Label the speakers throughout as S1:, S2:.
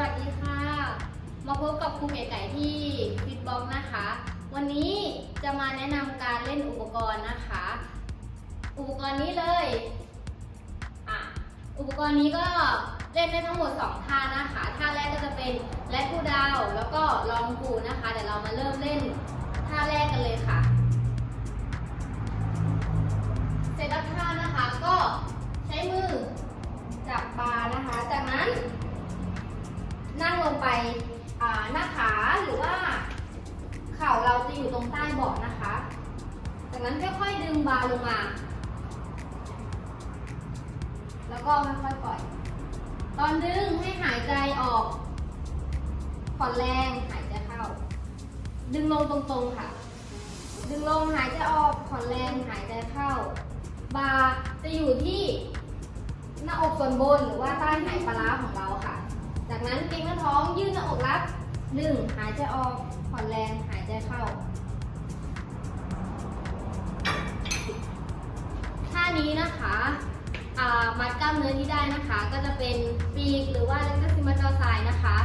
S1: วัสดีค่ะ มาพบกับครูเก๋ไก่ที่ฟิตบ็อกนะคะ วันนี้จะมาแนะนำการเล่นอุปกรณ์นะคะ อุปกรณ์นี้เลยอะอุปกรณ์นี้ก็เล่นได้ทั้งหมด 2 ท่านะคะ ท่าแรกก็จะเป็นแลกคูดาว แล้วก็ลองกูนะคะ เดี๋ยวเรามาเริ่มเล่นท่าแรกกันเลยค่ะ หน้าขาหรือว่า เข่าเราจะอยู่ตรงใต้เบาะนะคะ จากนั้นค่อยๆดึงบาร์ลงมา แล้วก็ค่อยๆปล่อย ตอนดึงให้หายใจออกผ่อนแรงหายใจเข้า ดึงลงตรงๆค่ะ ดึงลงหายใจออกผ่อนแรงหายใจเข้า บาจะอยู่ที่หน้าอกส่วนบนหรือว่าใต้ไหปลาร้าของเราค่ะ จากนั้นเกร็งหน้าท้องยืดหน้าอกรับดึงหายใจออกผ่อนแรงหายใจเข้า ท่านี้นะคะมัดกล้ามเนื้อที่ได้นะคะ ก็จะเป็นปีกหรือว่าเล็กซิมัตเตอร์ไซนะคะ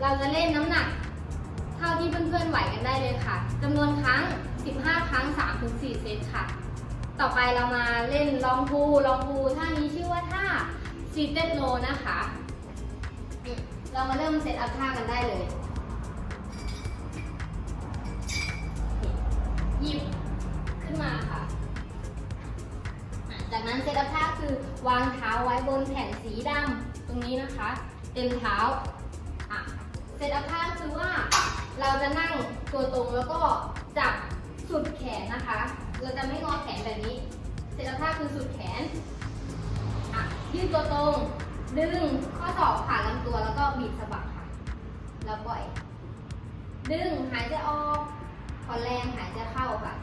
S1: เราจะเล่นน้ำหนักเท่าที่เพื่อนๆไหวกันได้เลยค่ะจำนวนครั้ง 15 ครั้ง 3-4 เซตค่ะ ต่อไปเรามาเล่นลองพูลองพูท่านี้ชื่อว่าท่า ซีเต็ดโลนะคะเรามาเริ่มเซตอัพท่ากันได้เลย หยิบขึ้นมาค่ะ จากนั้นเซตอัพท่าคือวางเท้าไว้บนแผ่นสีดำตรงนี้นะคะ เต็มเท้าเซตอัพท่าคือว่าเราจะนั่งตัวตรงแล้วก็จับสุดแขนนะคะ เราจะไม่งอแขนแบบนี้ เซตอัพท่าคือสุดแขน ยืดตัวตรง ดึงข้อศอกผ่านลำตัวแล้วก็บีบสะบักค่ะ แล้วปล่อย ดึงหายใจออกผ่อนแรงหายใจเข้าค่ะ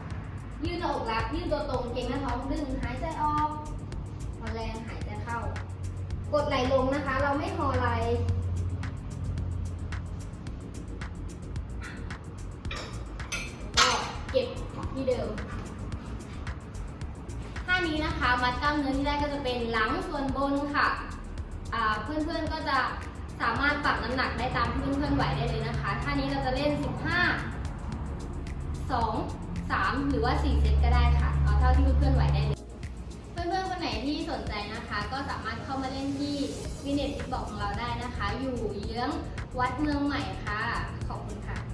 S1: ยืดหน้าอกรับยืดตัวตรงเก่งหน้าท้องดึงหายใจออกผ่อนแรงหายใจเข้า กดไหลลงนะคะ เราไม่หอไหลก็เก็บที่เดิม นี้นะคะ มัดกล้ามเนื้อที่ได้ก็จะเป็นหลังส่วนบนค่ะเพื่อนๆก็จะสามารถปรับน้ำหนักได้ตามที่เพื่อนๆไหวได้เลยนะคะท่านี้เราจะเล่น 15 2 3 หรือว่า 4 เซตก็ได้ค่ะ เอาเท่าที่เพื่อนๆไหวได้เลย เพื่อนๆคนไหนที่สนใจนะคะ ก็สามารถเข้ามาเล่นที่วินเนตทิบอกของเราได้นะคะ อยู่เยื้องวัดเมืองใหม่ค่ะ ขอบคุณค่ะ